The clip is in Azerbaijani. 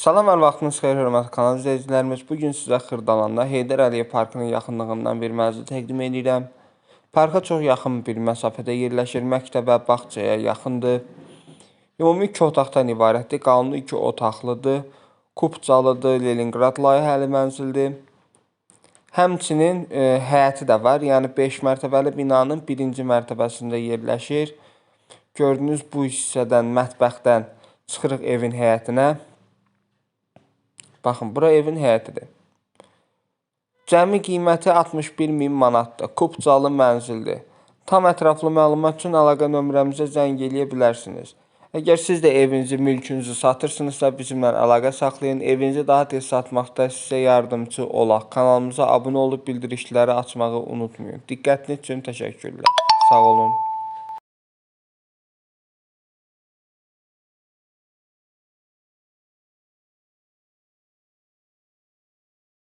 Salam hər vaxtınız xeyir hörmətli kanal izləyicilərimiz. Bu gün sizə Xırdalanda Heydər Əliyev parkının yaxınlığından bir mənzil təqdim edirəm. Parka çox yaxın bir məsafədə yerləşir. Məktəbə, bağçaya yaxındır. Ümumi 2 otaqdan ibarətdir. Qanuni 2 otaqlıdır. Kupcalıdır, Leningrad layihəli mənzildir. Həmçinin e, həyəti də var. Yəni 5 mərtəbəli binanın birinci mərtəbəsində yerləşir. Gördüyünüz bu hissədən, mətbəxdən çıxırıq evin həyətinə. Baxın, bura evin həyətidir. Cəmi qiyməti 61 min manatdır. Kupcalı mənzildir. Tam ətraflı məlumat üçün əlaqə nömrəmizə zəng eləyə bilərsiniz. Əgər siz də evinizi, mülkünüzü satırsınızsa bizimlə əlaqə saxlayın. Evinizi daha tez satmaqda sizə yardımçı olaq. Kanalımıza abunə olub bildirişləri açmağı unutmayın. Diqqətiniz üçün təşəkkürlər. Sağ olun.